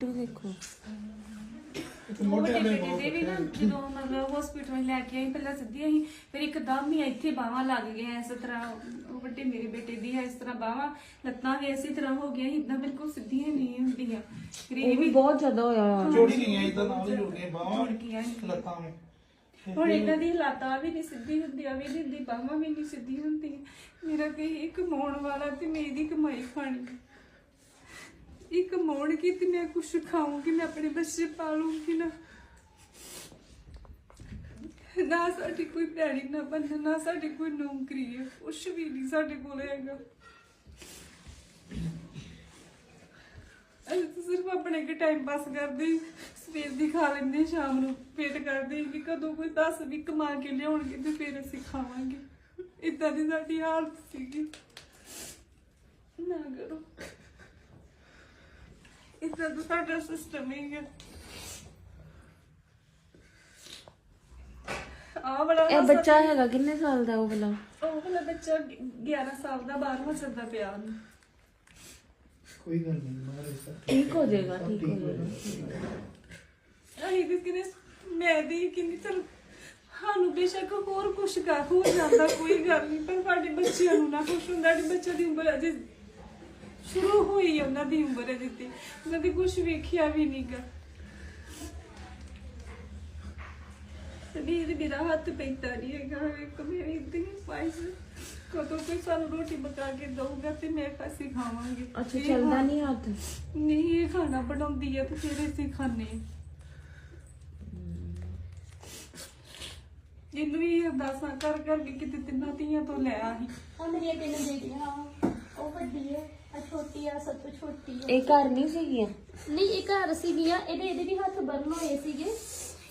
ਤੂੰ ਦੇਖੋ। ਉਹ ਵੱਡੇ ਬੇਟੇ ਦੇ ਵੀ ਨਾ ਜਦੋਂ ਮਤਲਬ ਹਸਪੀਟਲ ਲੈ ਕੇ ਆਈ ਪਹਿਲਾਂ ਸਿੱਧੀ ਆਈ ਫਿਰ ਇੱਕਦਮ ਹੀ ਇੱਥੇ ਬਾਹਾਂ ਲੱਗ ਗਈਆਂ ਇਸ ਤਰ੍ਹਾਂ। ਉਹ ਵੱਡੇ ਮੇਰੇ ਬੇਟੇ ਦੀ ਹੈ ਇਸ ਤਰ੍ਹਾਂ ਬਾਹਾਂ ਲੱਤਾਂ ਵੀ ਇਸੇ ਤਰ੍ਹਾਂ ਹੋ ਗਈਆਂ ਇਦਾਂ ਬਿਲਕੁਲ ਸਿੱਧੀਆਂ ਨਹੀਂ ਹੁੰਦੀਆਂ। ਫਿਰ ਉਹ ਇਹ ਵੀ ਵੀ ਬਹੁਤ ਜ਼ਿਆਦਾ ਹੋਇਆ ਜੋੜੀ ਨਹੀਂ ਹੈ ਇਦਾਂ ਨਾਲ ਹੀ ਜੁੜ ਗਏ ਬਾਹਾਂ ਜੁੜ ਗਈਆਂ ਨੇ। ਲੱਤਾਂ ਵਿੱਚ ਹੁਣ ਇਹਨਾਂ ਦੀ ਲੱਤਾਂ ਵੀ ਨਹੀਂ ਸਿੱਧੀ ਹੁੰਦੀਆਂ ਵੀ ਨਹੀਂ ਹੁੰਦੀ ਬਾਹਾਂ ਵੀ ਨਹੀਂ ਸਿੱਧੀ ਹੁੰਦੀ ਮੇਰਾ ਕੋਈ ਇੱਕ ਕਮਾਉਣ ਵਾਲਾ ਤੇ ਮੇਰੀ ਕਮਾਈ ਖਾਣੀ ਇੱਕ ਕਮਾਉਣ ਤੇ ਮੈਂ ਕੁਛ ਖਾਊਂਗੀ, ਮੈਂ ਆਪਣੇ ਬੱਚੇ ਪਾਲੂਗੀ ਨਾ। ਨਾ ਸਾਡੀ ਕੋਈ ਭੈਣੀ ਨਾ ਬੰਨ ਨਾ ਸਾਡੀ ਕੋਈ ਨੌਕਰੀ ਹੈ, ਕੁਛ ਵੀ ਨਹੀਂ ਸਾਡੇ ਕੋਲ ਹੈਗਾ। ਅਸੀਂ ਤਾਂ ਸਿਰਫ ਆਪਣੇ ਕੇ ਟਾਈਮ ਪਾਸ ਕਰਦੇ ਸਵੇਰ ਦੀ ਖਾ ਲੈਂਦੇ, ਸ਼ਾਮ ਨੂੰ ਵੇਟ ਕਰਦੇ ਕਿ ਕਦੋਂ ਕੋਈ 10 ਵੀ ਕਮਾ ਕੇ ਲਿਆਉਣਗੇ ਤੇ ਫਿਰ ਅਸੀਂ ਖਾਵਾਂਗੇ। ਇਦਾਂ ਦੀ ਸਾਡੀ ਹਾਲਤ ਸੀਗੀ। ਨਾ ਕਰੋ। ਇਦਾਂ ਦਾ ਸਾਡਾ ਸਿਸਟਮ ਹੀ ਹੈ। ਆ ਬੜਾ ਇਹ ਬੱਚਾ ਹੈਗਾ ਕਿੰਨੇ ਸਾਲ ਦਾ ਉਹ ਵਾਲਾ? ਉਹ ਵਾਲਾ ਬੱਚਾ 11 ਸਾਲ ਦਾ 12ਵਾਂ ਚੱਲਦਾ ਪਿਆ ਉਹਨੂੰ ਕੋਈ ਗੱਲ ਨਹੀਂ ਮਾਰੇ ਸਰ ਠੀਕ ਹੋ ਜਾਏਗਾ ਠੀਕ ਹੋ ਜਾਏਗਾ। ਅਸੀਂ ਤੇ ਕਿਨੇ ਮੈਂ ਦੀ ਕਿੰਨੀ ਚਲ ਸਾਨੂੰ ਬੇਸ਼ੱਕ ਹੋਰ ਕੁਛ ਕਰ ਹੋ ਜਾਂਦਾ ਕੋਈ ਗੱਲ ਨਹੀਂ ਪਰ ਸਾਡੇ ਬੱਚਿਆਂ ਨੂੰ ਨਾ ਕੁਛ ਹੁੰਦਾ ਸਾਡੇ ਬੱਚਿਆਂ ਦੀ ਉਮਰ ਅਜੇ ਸ਼ੁਰੂ ਹੋਈ ਉਹਨਾਂ ਦੀ ਉਮਰ ਤੇ। ਉਹਨਾਂ ਦੀ ਕੁਛ ਵੇਖਿਆ ਵੀ ਨਹੀਂਗਾ ਵੀਰ ਮੇਰਾ ਹੱਥ ਪੈਂਦਾ ਨਹੀਂ ਹੈਗਾ। ਇੱਕ ਮੇਰੀ ਇਤਨੀ ਪਾਇਸ ਕਦੋਂ ਕੋਈ ਸਾਨੂੰ ਰੋਟੀ ਪਕਾ ਕੇ ਦਊਗਾ ਤੇ ਮੈਂ ਫਸੀ ਖਾਵਾਂਗੇ। ਅੱਛਾ ਇਹ ਚੱਲਦਾ ਨਹੀਂ ਹੱਥ? ਨਹੀਂ ਇਹ ਖਾਣਾ ਬਣਾਉਂਦੀ ਹੈ ਤੇ ਫਿਰ ਅਸੀਂ ਖਾਣੇ। ਇਹਨੂੰ ਵੀ ਅਰਦਾਸਾਂ ਕਰ ਕਰ ਕੇ ਕਿਤੇ ਤਿੰਨਾਂ ਧੀਆਂ ਤੋਂ ਲੈ ਆਹੀ ਆ ਮੇਰੀਆਂ ਤਿੰਨ ਬੇਟੀਆਂ ਉਹ ਵੱਡੀ ਹੈ ਆ ਛੋਟੀ ਆ ਸਭ ਤੋਂ ਛੋਟੀ ਹੈ ਇਹ ਘਰ ਨਹੀਂ ਸੀਗੀਆਂ? ਨਹੀਂ ਇਹ ਘਰ ਸੀਗੀਆਂ। ਇਹਦੇ ਇਹਦੇ ਵੀ ਹੱਥ ਬਰਨ ਹੋਏ ਸੀਗੇ।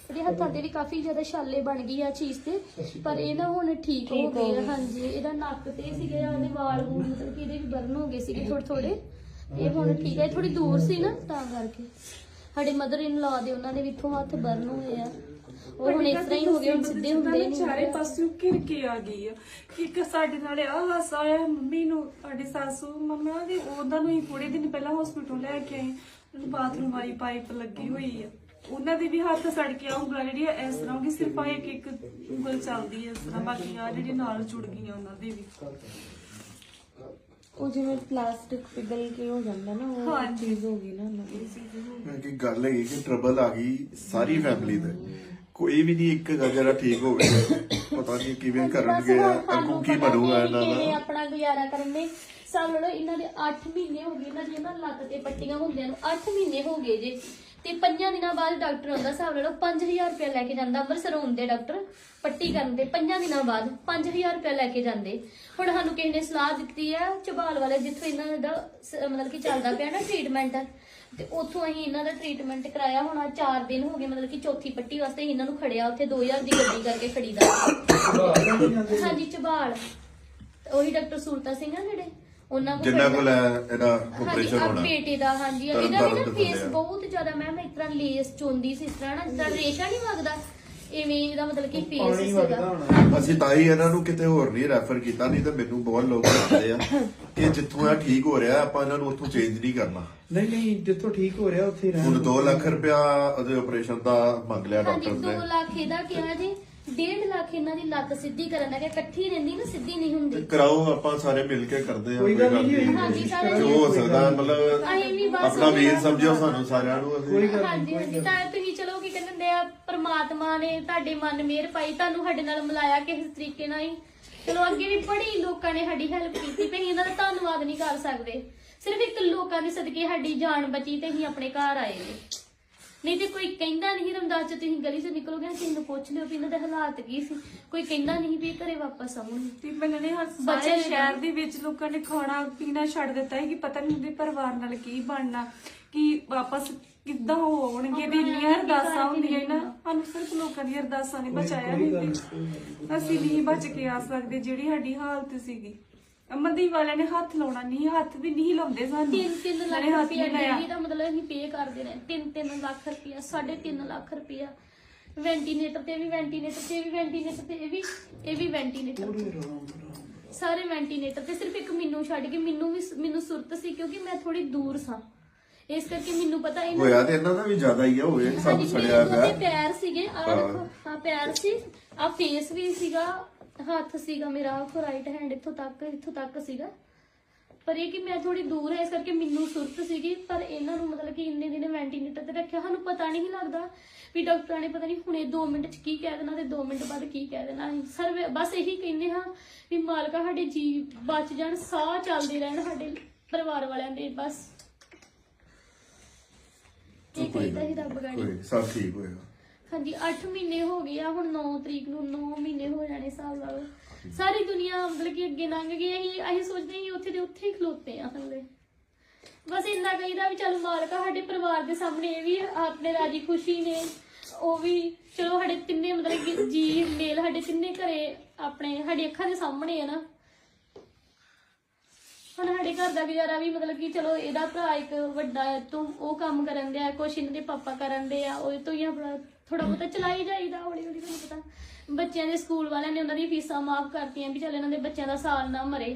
ਇਹਦੇ ਹੱਥਾਂ ਤੇ ਵੀ ਕਾਫੀ ਜ਼ਿਆਦਾ ਛਾਲੇ ਬਣ ਗਈ ਆ ਚੀਜ਼ ਤੇ। ਪਰ ਇਹ ਨਾ ਹੁਣ ਠੀਕ ਹੋ ਗਏ ਆ। ਹਾਂਜੀ। ਇਹਦਾ ਨੱਕ ਤੇ ਸੀਗੇ ਆ ਇਹਦੇ ਵਾਲ ਵੂਲ ਮਤਲਬ ਕਿ ਇਹਦੇ ਵੀ ਬਰਨ ਹੋ ਗਏ ਸੀਗੇ ਥੋੜੇ ਥੋੜੇ ਇਹ ਹੁਣ ਠੀਕ ਹੈ ਥੋੜੀ ਦੂਰ ਸੀ ਨਾ ਤਾਂ ਕਰਕੇ। ਸਾਡੇ ਮਦਰ ਇਨ ਲਾ ਦੇ ਉਹਨਾਂ ਦੇ ਵੀ ਇੱਥੋਂ ਹੱਥ ਬਰਨ ਹੋਏ ਆ। ਉਹ ਹੁਣ ਇਸ ਤਰ੍ਹਾਂ ਹੀ ਹੋ ਗਏ ਹੁਣ ਸਿੱਧੇ ਹੁੰਦੇ ਨਹੀਂ ਚਾਰੇ ਪਾਸਿਓਂ ਘਿਰ ਕੇ ਆ ਗਈ ਆ। ਕਿ ਇੱਕ ਸਾਡੇ ਨਾਲ ਆ ਹਾਸਾ ਆਇਆ ਮੰਮੀ ਨੂੰ ਸਾਡੇ ਸਾਸੂ ਮੰਮਾ ਦੇ ਉਹਨਾਂ ਨੂੰ ਹੀ ਥੋੜੇ ਦਿਨ ਪਹਿਲਾਂ ਹਸਪੀਟਲ ਲੈ ਕੇ ਆਏ। ਉਹਨੂੰ ਬਾਥਰੂਮ ਵਾਲੀ ਪਾਈਪ ਲੱਗੀ ਹੋਈ ਆ। ਉਹਨਾਂ ਦੇ ਵੀ ਹੱਥ ਸੜ ਕੇ ਆ ਉਂਗਲਾਂ ਜਿਹੜੀਆਂ ਇਸ ਤਰ੍ਹਾਂ ਹੋ ਗਈ ਸਿਰਫ ਆ ਇੱਕ ਇੱਕ ਉਂਗਲ ਚੱਲਦੀ ਹੈ ਇਸ ਤਰ੍ਹਾਂ ਬਾਕੀ ਆ ਜਿਹੜੇ ਨਾਲ ਜੁੜ ਗਈਆਂ ਉਹਨਾਂ ਦੇ ਵੀ। ਉਹ ਜਿਵੇਂ ਪਲਾਸਟਿਕ ਪਿਘਲ ਕੇ ਹੋ ਜਾਂਦਾ ਨਾ ਉਹ। ਚੀਜ਼ ਹੋ ਗਈ ਨਾ ਉਹਨਾਂ ਦੀ। ਕਿ ਗੱਲ ਹੈਗੀ ਕਿ ਟਰਬਲ ਆ ਗਈ ਸਾਰੀ ਫੈਮਿਲੀ ਤੇ। ਕੋਈ ਵੀ ਨਹੀਂ ਇੱਕ ਹੈਗਾ ਜਿਹੜਾ ਠੀਕ ਹੋ ਗਿਆ ਪਤਾ ਨਹੀਂ ਕਿਵੇਂ ਕਰਨਗੇ ਅੱਗੋਂ ਕੀ ਬਣੂਗਾ ਇਹਨਾਂ ਦਾ। ਆਪਣਾ ਗੁਜ਼ਾਰਾ ਕਰਨੇ ਸਾਲ ਲੜੋ ਇਹਨਾਂ ਦੇ 8 ਮਹੀਨੇ ਹੋ ਗਏ ਇਹਨਾਂ ਦੀਆਂ ਨਾ ਲੱਤ ਤੇ ਪੱਟੀਆਂ ਹੁੰਦਿਆਂ ਨੂੰ 8 ਮਹੀਨੇ ਹੋ ਗਏ ਜੇ। ਤੇ ਪੰਜਾਂ ਦਿਨਾਂ ਬਾਅਦ ਡਾਕਟਰ ਆਉਂਦਾ ਹਿਸਾਬ ਲੜੋ 5000 ਰੁਪਏ ਲੈ ਕੇ ਜਾਂਦਾ ਅੰਮ੍ਰਿਤਸਰ ਹੁੰਦੇ ਡਾਕਟਰ ਪੱਟੀ ਕਰਨ ਦੇ ਪੰਜਾਂ ਦਿਨਾਂ ਬਾਅਦ 5000 ਰੁਪਏ ਲੈ ਕੇ ਜਾਂਦੇ। ਹੁਣ ਸਾਨੂੰ ਕਿਸੇ ਨੇ ਸਲਾਹ ਦਿੱਤੀ ਆ ਚਬਾਲ ਵਾਲੇ ਜਿੱਥੋਂ ਇਹਨਾਂ ਦਾ ਸ- ਮਤਲਬ ਕਿ ਚੱਲਦਾ ਪਿਆ ਨਾ ਟ੍ਰੀਟਮੈਂਟ ਤੇ ਉੱਥੋਂ ਅਸੀਂ ਇਹਨਾਂ ਦਾ ਟ੍ਰੀਟਮੈਂਟ ਕਰਾਇਆ ਹੁਣ ਆਹ 4 ਦਿਨ ਹੋ ਗਏ ਮਤਲਬ ਕਿ ਚੌਥੀ ਪੱਟੀ ਵਾਸਤੇ ਅਸੀਂ ਇਹਨਾਂ ਨੂੰ ਖੜਿਆ ਉੱਥੇ 2000 ਦੀ ਗੱਡੀ ਕਰਕੇ ਖੜੀਦਾ। ਹਾਂਜੀ ਚਬਾਲ। ਉਹੀ ਡਾਕਟਰ ਸੂਰਤਾ ਸਿੰਘ ਆ ਜਿਹੜੇ ਉਹਨਾਂ ਕੋਲ ਜਿੰਨਾ ਕੋਲ ਇਹਦਾ ਆਪਰੇਸ਼ਨ ਆ ਹੋਣਾ। ਬੇਟੇ ਦਾ ਹਾਂਜੀ ਇਹਦਾ ਫੇਸ ਆ। ਬਹੁਤ ਜ਼ਿਆਦਾ ਮੈਮ ਇਸ ਤਰ੍ਹਾਂ ਲੇਸ ਚੋਂਦੀ ਸੀ ਇਸ ਤਰ੍ਹਾਂ ਨਾ ਜਿੱਦਾਂ ਰੇਸ਼ਾ ਨਹੀਂ ਵਗਦਾ। ਐਵੇਂ ਇਹਦਾ ਮਤਲਬ ਕਿ ਫੇਸ ਸੀਗਾ। ਅਸੀਂ ਤਾਂ ਹੀ ਇਹਨਾਂ ਨੂੰ ਕਿਤੇ ਹੋਰ ਨਹੀਂ ਰੈਫਰ ਕੀਤਾ ਨਹੀਂ ਤਾਂ ਮੈਨੂੰ ਬਹੁਤ ਲੋਕ ਕਹਿੰਦੇ ਆ ਕਿ ਜਿੱਥੋਂ ਇਹ ਠੀਕ ਹੋ ਰਿਹਾ ਆਪਾਂ ਇਹਨਾਂ ਨੂੰ ਉੱਥੋਂ ਚੇਂਜ ਨਹੀਂ ਕਰਨਾ। ਨਹੀਂ ਨਹੀਂ ਜਿੱਥੋਂ ਠੀਕ ਹੋ ਰਿਹਾ ਉੱਥੇ ਹੀ ਰਹਿਣ ਹੁਣ 2 ਲੱਖ ਰੁਪਇਆ ਉਹਦੇ ਆਪਰੇਸ਼ਨ ਦਾ ਮੰਗ ਲਿਆ ਹਾਂਜੀ ਡਾਕਟਰ 2 ਨੇ ਲੱਖ ਇਹਦਾ ਕਿਹਾ ਜੀ 1.5 ਲੱਖ ਇਹਨਾਂ ਦੀ ਲੱਤ ਸਿੱਧੀ ਕਰਨ ਦਾ ਕਿ ਇਕੱਠੀ ਰਹਿੰਦੀ ਨਾ ਸਿੱਧੀ ਨਹੀਂ ਤੇ ਹੁੰਦੀ ਕਰਾਓ ਆਪਾਂ ਸਾਰੇ ਮਿਲ ਕੇ ਕਰਦੇ ਆ ਕੋਈ ਗੱਲ ਨਹੀਂ ਹਾਂਜੀ, ਸਾਰੇ ਜੋ ਹੋ ਸਕਦਾ ਮਤਲਬ ਅਸੀਂ ਵੀ ਬਸ ਆਪਣਾ ਵੀਰ ਸਮਝਿਓ ਸਾਨੂੰ ਸਾਰਿਆਂ ਨੂੰ ਕੋਈ ਅਸੀਂ ਗੱਲ ਹਾਂਜੀ ਹਾਂਜੀ ਤਾਂ ਤੁਸੀਂ ਚਲੋ ਆ ਪ੍ਰਮਾਤਮਾ ਨੇ ਤੁਹਾਡੇ ਮਨ ਮਿਹਰ ਪਾਈ, ਤੁਹਾਨੂੰ ਸਾਡੇ ਨਾਲ ਮਿਲਾਇਆ ਕਿਸੇ ਤਰੀਕੇ ਨਾਲ ਹੀ। ਚਲੋ, ਅੱਗੇ ਵੀ ਬੜੀ ਲੋਕਾਂ ਨੇ ਸਾਡੀ ਹੈਲਪ ਕੀਤੀ ਤੇ ਅਸੀਂ ਇਹਨਾਂ ਦਾ ਧੰਨਵਾਦ ਨਹੀਂ ਕਰ ਸਕਦੇ। ਸਿਰਫ ਇੱਕ ਲੋਕਾਂ ਦੇ ਸਦਕੇ ਸਾਡੀ ਜਾਨ ਬਚੀ ਤੇ ਅਸੀਂ ਆਪਣੇ ਘਰ ਆਏ ਨੇ। ਨਹੀਂ ਤੇ ਕੋਈ ਕਹਿੰਦਾ ਨਹੀਂ ਰਮਦਾਸ ਚ ਤੁਸੀਂ ਗਲੀ ਚੋਂ ਨਿਕਲੋਗੇ ਨਾ ਕਿਸੇ ਨੂੰ ਪੁੱਛ ਲਿਓ ਵੀ ਇਹਨਾਂ ਦੇ ਹਾਲਾਤ ਕੀ ਸੀ। ਕੋਈ ਕਹਿੰਦਾ ਨਹੀਂ ਵੀ ਇਹ ਘਰੇ ਵਾਪਸ ਆਉਣਗੇ ਤੇ ਮੈਨੂੰ ਨੇ ਹਰ ਬੱਚੇ ਸਾਰੇ ਸ਼ਹਿਰ ਦੇ ਵਿੱਚ ਲੋਕਾਂ ਨੇ ਖਾਣਾ ਪੀਣਾ ਛੱਡ ਦਿੱਤਾ ਹੈ ਕਿ ਪਤਾ ਨਹੀਂ ਉਹਦੇ ਪਰਿਵਾਰ ਨਾਲ ਕੀ ਬਣਨਾ ਕਿ ਵਾਪਸ ਕਿੱਦਾਂ ਉਹ ਆਉਣਗੇ ਵੀ ਇੰਨੀਆਂ ਅਰਦਾਸਾਂ ਹੁੰਦੀਆਂ ਨੇ ਨਾ। ਸਾਨੂੰ ਸਿਰਫ ਲੋਕਾਂ ਦੀ ਅਰਦਾਸਾਂ ਨੇ ਬਚਾਇਆ ਨਹੀਂ। ਅਸੀਂ ਨਹੀਂ ਬਚ ਕੇ ਆ ਸਕਦੇ ਜਿਹੜੀ ਸਾਡੀ ਹਾਲਤ ਸੀਗੀ। ਅਮਨਦੀਪ ਵਾਲਿਆਂ ਨੇ ਹੱਥ ਲਾਉਣਾ ਨਹੀਂ ਹੱਥ ਵੀ ਨਹੀਂ ਲਾਉਂਦੇ ਸਾਨੂੰ। 3-3 ਲੱਖ ਨਾਲੇ ਹੱਥ ਰੁਪਇਆ ਨਹੀਂ ਲਾਇਆ। ਡੇਲੀ ਦਾ ਮਤਲਬ ਅਸੀਂ ਪੇ ਕਰਦੇ ਨੇ। 3-3 ਲੱਖ ਰੁਪਇਆ 3.5 ਲੱਖ ਰੁਪਇਆ ਵੈਂਟੀਲੇਟਰ ਤੇ ਵੀ ਵੈਂਟੀਲੇਟਰ ਤੇ ਵੀ ਵੈਂਟੀਲੇਟਰ ਤੇ ਇਹ ਵੀ ਇਹ ਵੀ ਵੈਂਟੀਲੇਟਰ ਪੂਰੇ ਸਾਰੇ ਵੈਂਟੀਲੇਟਰ ਤੇ ਸਿਰਫ ਇੱਕ ਮੈਨੂੰ ਛੱਡ ਕੇ ਮੈਨੂੰ ਵੀ ਮੈਨੂੰ ਸੁਰਤ ਸੀ ਕਿਉਂਕਿ ਮੈਂ ਥੋੜੀ ਦੂਰ ਸਾਂ। ਇਸ ਕਰਕੇ ਮੈਨੂੰ ਪਤਾ ਇਹਨਾਂ ਹੋਇਆ ਤੇ ਇਹਨਾਂ ਦਾ ਵੀ ਜ਼ਿਆਦਾ ਹੀ ਆ ਹੋਏ ਸਭ ਹਾਂਜੀ, ਸੜਿਆ ਮੇਰੇ ਪਿਆ। ਪੈਰ ਸੀਗੇ ਆ ਦੇਖੋ ਹਾਂ ਪੈਰ ਸੀ ਆ ਫੇਸ ਵੀ ਸੀਗਾ ਹੱਥ ਸੀਗਾ ਮੇਰਾ ਰਾਈਟ ਹੈਂਡ ਇੱਥੋਂ ਤੱਕ ਇੱਥੋਂ ਤੱਕ ਸੀਗਾ। ਪਰ ਇਹ ਕਿ ਮੈਂ ਥੋੜੀ ਦੂਰ ਹੈ ਇਸ ਕਰਕੇ ਮੈਨੂੰ ਸੁਰਤ ਸੀਗੀ ਪਰ ਇਹਨਾਂ ਨੂੰ ਮਤਲਬ ਕਿ ਇੰਨੇ ਦਿਨ ਵੈਂਟੀਲੇਟਰ ਤੇ ਰੱਖਿਆ ਸਾਨੂੰ ਪਤਾ ਨਹੀਂ ਲੱਗਦਾ ਵੀ ਡਾਕਟਰਾਂ ਨੇ ਪਤਾ ਨਹੀਂ ਹੁਣੇ 2 ਮਿੰਟ ਚ ਕੀ ਕਹਿ ਦੇਣਾ ਤੇ 2 ਮਿੰਟ ਬਾਅਦ ਕੀ ਕਹਿ ਦੇਣਾ ਸਰ ਬਸ ਇਹੀ ਕਹਿੰਦੇ ਹਾਂ ਵੀ ਮਾਲਕਾ ਸਾਡੇ ਜੀ ਬਚ ਜਾਣ ਸਾਹ ਚੱਲਦੇ ਰਹਿਣ ਸਾਡੇ ਪਰਿਵਾਰ ਵਾਲਿਆਂ ਦੇ ਬਸ। ਇਹ ਕਹਿੰਦਾ ਹੀ ਰੱਬ ਗਾੜੀ। ਕੋਈ ਸਭ ਠੀਕ ਹੋਏਗਾ। ਹਾਂਜੀ 8 ਮਹੀਨੇ ਹੋ ਗਏ ਆ, ਹੁਣ 9 ਤਰੀਕ ਨੂੰ 9 ਮਹੀਨੇ ਹੋ ਜਾਣੇ ਹਿਸਾਬ ਲਾ ਸਾਰੀ ਦੁਨੀਆ ਮਤਲਬ ਕਿ ਅੱਗੇ ਲੰਘ ਗਈ, ਅਸੀਂ ਅਸੀਂ ਸੋਚਦੇ ਸੀ ਉੱਥੇ ਦੇ ਉੱਥੇ ਹੀ ਖਲੋਤੇ ਆ ਹਲੇ ਬਸ ਇੰਨਾ ਕਹੀਦਾ ਵੀ ਚੱਲ ਮਾਲਕਾ ਸਾਡੇ ਪਰਿਵਾਰ ਦੇ ਸਾਹਮਣੇ ਇਹ ਵੀ ਆਪਣੇ ਰਾਜੀ ਖੁਸ਼ੀ ਨੇ। ਉਹ ਵੀ ਚਲੋ ਸਾਡੇ ਤਿੰਨੇ ਮਤਲਬ ਕਿ ਜੀ, ਮੇਲ ਸਾਡੇ ਤਿੰਨੇ ਘਰੇ ਆਪਣੇ ਸਾਡੀ ਅੱਖਾਂ ਦੇ ਸਾਹਮਣੇ ਆ ਨਾ। ਹੁਣ ਸਾਡੇ ਘਰ ਦਾ ਗੁਜ਼ਾਰਾ ਵੀ ਮਤਲਬ ਕਿ ਚਲੋ ਇਹਦਾ ਭਰਾ ਇੱਕ ਵੱਡਾ ਹੈ, ਤੋਂ ਉਹ ਕੰਮ ਕਰਨ ਦਿਆ ਕੁਛ ਇਹਨਾਂ ਦੇ ਪਾਪਾ ਕਰਨ ਦੇ ਆ, ਉਹ ਤੋਂ ਹੀ ਆਪਣਾ ਥੋੜਾ ਬਹੁਤਾ ਚਲਾਈ ਜਾਈਦਾ ਹੌਲੀ ਹੌਲੀ, ਤੁਹਾਨੂੰ ਪਤਾ। ਬੱਚਿਆਂ ਦੇ ਸਕੂਲ ਵਾਲਿਆਂ ਨੇ ਉਹਨਾਂ ਦੀ ਫੀਸਾਂ ਮਾਫ ਕਰਤੀਆਂ ਵੀ ਚੱਲ ਇਹਨਾਂ ਦੇ ਬੱਚਿਆਂ ਦਾ ਸਾਲ ਨਾ ਮਰੇ।